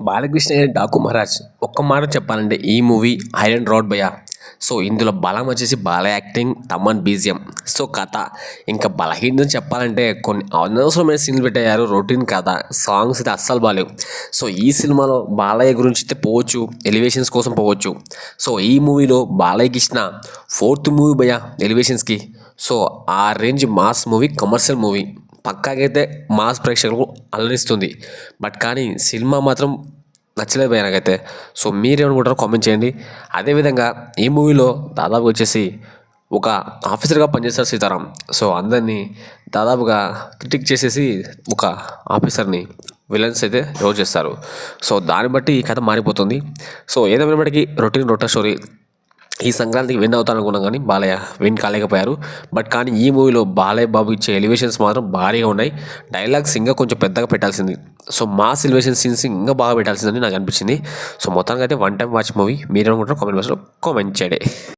బాలకృష్ణ అనే డాకు మహారాజ్ ఒక్క మాట చెప్పాలంటే ఈ మూవీ ఐరన్ రాడ్ భయ సో ఇందులో బలం వచ్చేసి Bala acting Thaman BGM. So కథ ఇంకా బలహీనత చెప్పాలంటే కొన్ని అనవసరమైన సీన్లు పెట్టారు రొటీన్ కథ సాంగ్స్ అయితే అస్సలు బాలేవు. సో ఈ సినిమాలో బాలయ్య గురించి అయితే పోవచ్చు ఎలివేషన్స్ కోసం పోవచ్చు. సో ఈ మూవీలో బాలయ్యకి ఇచ్చిన ఫోర్త్ మూవీ భయ ఎలివేషన్స్కి. సో ఆ range mass movie commercial movie. పక్కాకైతే mass ప్రేక్షకులకు అలరిస్తుంది. బట్ కానీ సినిమా మాత్రం నచ్చలేదు భయ్య నాకైతే. సో మీరేమనుకుంటారో కామెంట్ చేయండి. అదేవిధంగా ఈ మూవీలో దాదాపు వచ్చేసి ఒక ఆఫీసర్గా పనిచేస్తారు సీతారాం. సో అందరినీ దాదాపుగా క్రిటిక్ చేసేసి ఒక ఆఫీసర్ని విలన్స్ అయితే రోల్ చేస్తారు. సో దాన్ని బట్టి ఈ కథ మారిపోతుంది. సో ఏదేమైనప్పటికీ రొటీన్ రొట్టా స్టోరీ ఈ సంక్రాంతికి విన్ అవుతాను అనుకున్నాం కానీ బాలయ్య విన్ కాలేకపోయారు. బట్ కానీ ఈ మూవీలో బాలయ్య బాబు ఇచ్చే ఎలివేషన్స్ మాత్రం భారీగా ఉన్నాయి. డైలాగ్స్ ఇంకా కొంచెం పెద్దగా పెట్టాల్సింది. సో మాస్ ఎలివేషన్ సీన్స్ ఇంకా బాగా పెట్టాల్సిందని నాకు అనిపించింది. సో మొత్తానికి అయితే వన్ టైం వాచ్ మూవీ మీరు అనుకుంటారో కామెంట్ బాక్స్లో కామెంట్ చేయండి.